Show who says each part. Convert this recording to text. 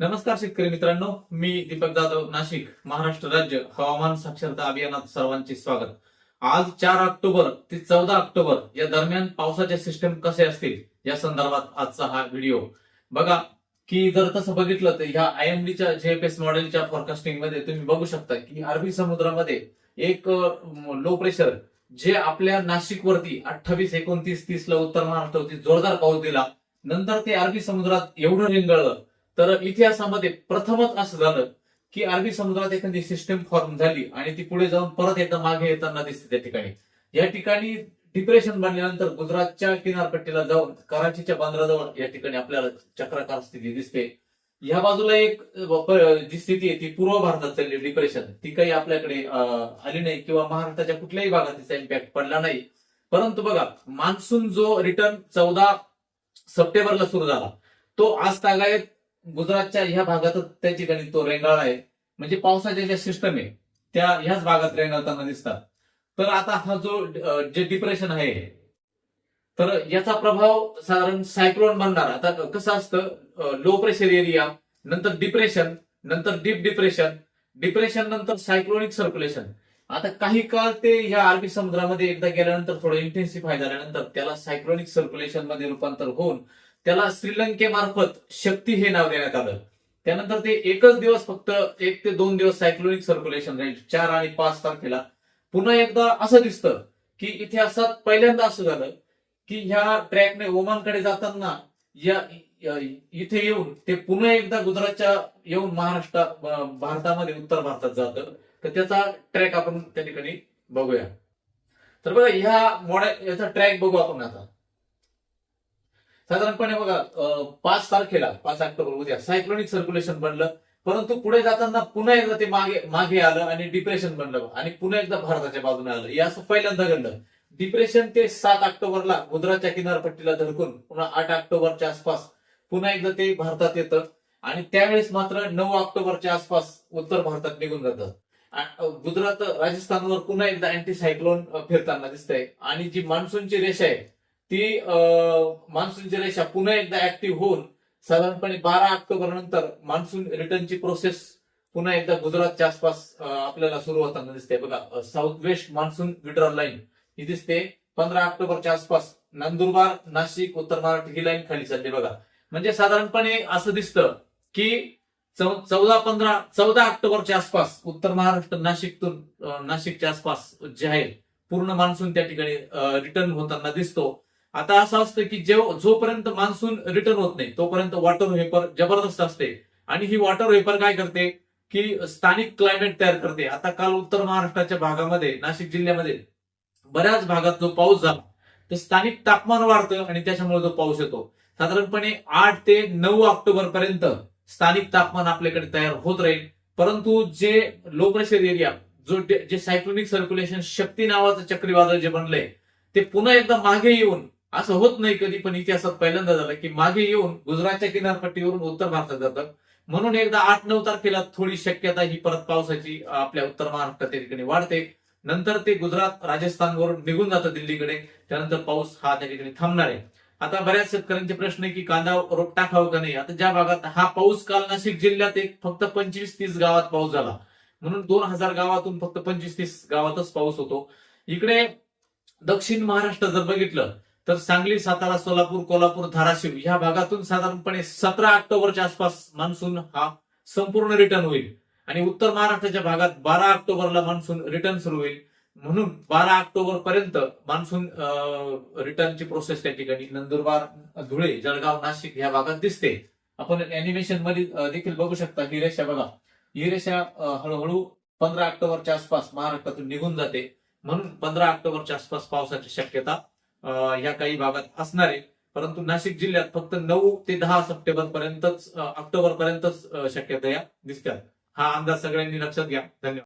Speaker 1: नमस्कार शेतकरी मित्रांनो मी दीपक जाधव नाशिक महाराष्ट्र राज्य हवामान साक्षरता अभियानात सर्वांचे स्वागत. आज चार ऑक्टोबर ते चौदा ऑक्टोबर या दरम्यान पावसाचे सिस्टम कसे असतील या संदर्भात आजचा हा व्हिडिओ बघा की जर तसं बघितलं तर ह्या आयएमडीच्या जेएफएस मॉडेलच्या फॉरकास्टिंगमध्ये तुम्ही बघू शकता की अरबी समुद्रामध्ये एक लो प्रेशर जे आपल्या नाशिक वरती अठ्ठावीस एकोणतीस तीस ला उत्तर महाराष्ट्रावरती जोरदार पाऊस दिला. नंतर ते अरबी समुद्रात एवढं रिंगळलं तर इतिहासामध्ये प्रथमच असं झालं की अरबी समुद्रात एखादी सिस्टम फॉर्म झाली आणि ती पुढे जाऊन परत एकदा मागे येताना दिसते त्या ठिकाणी. या ठिकाणी डिप्रेशन बनल्यानंतर गुजरातच्या किनारपट्टीला जाऊन कराचीच्या बांद्राजवळ या ठिकाणी आपल्याला चक्राकार स्थिती दिसते. ह्या बाजूला एक जी स्थिती आहे ती पूर्व भारतात चालली डिप्रेशन ती काही आपल्याकडे आली नाही किंवा महाराष्ट्राच्या कुठल्याही भागात तिचा इम्पॅक्ट पडला नाही. परंतु बघा मान्सून जो रिटर्न चौदा सप्टेंबरला सुरू झाला तो आज तागायत गुजरातच्या ह्या भागातच त्या ठिकाणी तो रेंगाळा आहे. म्हणजे पावसाच्या ज्या सिस्टम आहे त्या ह्याच भागात रेंगाळताना दिसतात. तर आता हा जो जे डिप्रेशन आहे तर याचा प्रभाव साधारण सायक्लोन बनणार. आता कसं असतं लो प्रेशर एरिया नंतर डिप्रेशन नंतर डीप डिप्रेशन डिप्रेशन नंतर सायक्लोनिक सर्क्युलेशन आता काही काळ ते ह्या अरबी समुद्रामध्ये एकदा गेल्यानंतर थोडं इंटेन्सिफाय झाल्यानंतर त्याला सायक्लोनिक सर्क्युलेशनमध्ये रूपांतर होऊन त्याला श्रीलंकेमार्फत शक्ती हे नाव देण्यात आलं. त्यानंतर ते एकच दिवस फक्त एक ते दोन दिवस सायक्लोनिक सर्क्युलेशन राहील. चार आणि पाच तारखेला. पुन्हा एकदा असं दिसतं की इतिहासात पहिल्यांदा असं झालं की ह्या ट्रॅकने ओमानकडे जाताना या इथे येऊन ते पुन्हा एकदा गुजरातच्या येऊन महाराष्ट्र भारतामध्ये उत्तर भारतात जातं. तर त्याचा ट्रॅक आपण त्या ठिकाणी बघूया. तर बघा ह्या मॉडेल याचा ट्रॅक बघू आपण आता. साधारणपणे बघा पाच तारखेला पाच ऑक्टोबर उद्या सायक्लोनिक सर्क्युलेशन बनलं परंतु पुढे जाताना पुन्हा एकदा ते मागे मागे आलं आणि डिप्रेशन बनलं आणि पुन्हा एकदा भारताच्या बाजूने आलं. हे असं पहिल्यांदा घडलं. डिप्रेशन ते सात ऑक्टोबरला गुजरातच्या किनारपट्टीला धडकून पुन्हा आठ ऑक्टोबरच्या आसपास पुन्हा एकदा ते भारतात येतं. आणि त्यावेळेस मात्र नऊ ऑक्टोबरच्या आसपास उत्तर भारतात निघून जातं. गुजरात राजस्थानवर पुन्हा एकदा अँटी सायक्लोन फिरताना दिसतंय. आणि जी मान्सूनची रेषा आहे ती मान्सून मान्सूनची रेषा पुन्हा एकदा ऍक्टिव्ह होऊन साधारणपणे बारा ऑक्टोबर नंतर मान्सून रिटर्नची प्रोसेस पुन्हा एकदा गुजरातच्या आसपास आपल्याला सुरू होताना दिसते. बघा south west monsoon withdrawal line ही दिसते. पंधरा ऑक्टोबरच्या आसपास नंदुरबार नाशिक उत्तर महाराष्ट्र ही लाईन खाली चालली बघा. म्हणजे साधारणपणे असं दिसतं की चौ- चौदा पंधरा चौदा ऑक्टोबरच्या आसपास उत्तर महाराष्ट्र नाशिकतून नाशिकच्या आसपास जे आहे पूर्ण मान्सून त्या ठिकाणी रिटर्न होताना दिसतो. आता असं असतं की जेव जोपर्यंत मान्सून रिटर्न होत नाही तोपर्यंत वॉटर वेपर जबरदस्त असते. आणि ही वॉटर वेपर काय करते? की स्थानिक क्लायमेट तयार करते. आता काल उत्तर महाराष्ट्राच्या भागामध्ये नाशिक जिल्ह्यामध्ये बऱ्याच भागात जो पाऊस झाला तर स्थानिक तापमान वाढतं आणि त्याच्यामुळे जो पाऊस येतो. साधारणपणे आठ ते नऊ ऑक्टोबर पर्यंत स्थानिक तापमान आपल्याकडे तयार होत राहील. परंतु जे लो प्रेशर एरिया जो जे सायक्लोनिक सर्क्युलेशन शक्ती नावाचं चक्रीवादळ जे बनलंय ते पुन्हा एकदा मागे येऊन असं होत नाही कधी पण इतिहासात पहिल्यांदा झालं की मागे येऊन गुजरातच्या किनारपट्टीवरून उत्तर भारतात जातं. म्हणून एकदा आठ नऊ तारखेला थोडी शक्यता ही परत पावसाची आपल्या उत्तर महाराष्ट्राच्या ठिकाणी वाढते. नंतर ते गुजरात राजस्थानवरून निघून जातं दिल्लीकडे. त्यानंतर पाऊस हा त्या ठिकाणी थांबणार आहे. आता बऱ्याच शेतकऱ्यांचे प्रश्न आहे की कांदा रोप टाकावं का नाही? आता ज्या भागात हा पाऊस काल नाशिक जिल्ह्यात एक फक्त पंचवीस तीस गावात पाऊस झाला. म्हणून दोन हजार गावातून फक्त पंचवीस तीस गावातच पाऊस होतो. इकडे दक्षिण महाराष्ट्र जर बघितलं तर सांगली सातारा सोलापूर कोल्हापूर धाराशिव ह्या भागातून साधारणपणे सतरा ऑक्टोबरच्या आसपास मान्सून हा संपूर्ण रिटर्न होईल. आणि उत्तर महाराष्ट्राच्या भागात बारा ऑक्टोबरला मान्सून रिटर्न सुरू होईल. म्हणून बारा ऑक्टोबर पर्यंत मान्सून रिटर्नची प्रोसेस त्या ठिकाणी नंदुरबार धुळे जळगाव नाशिक ह्या भागात दिसते. आपण अॅनिमेशनमध्ये देखील बघू शकता ही रेषा बघा. ही रेषा हळूहळू पंधरा ऑक्टोबरच्या आसपास महाराष्ट्रातून निघून जाते. म्हणून पंधरा ऑक्टोबरच्या आसपास पावसाची शक्यता अं, या काही भागात असणार आहे. परंतु नाशिक जिल्ह्यात फक्त नऊ ते दहा सप्टेंबर पर्यंतच ऑक्टोबर पर्यंतच शक्यता या दिसतात. हा अंदाज सगळ्यांनी लक्षात घ्या. धन्यवाद.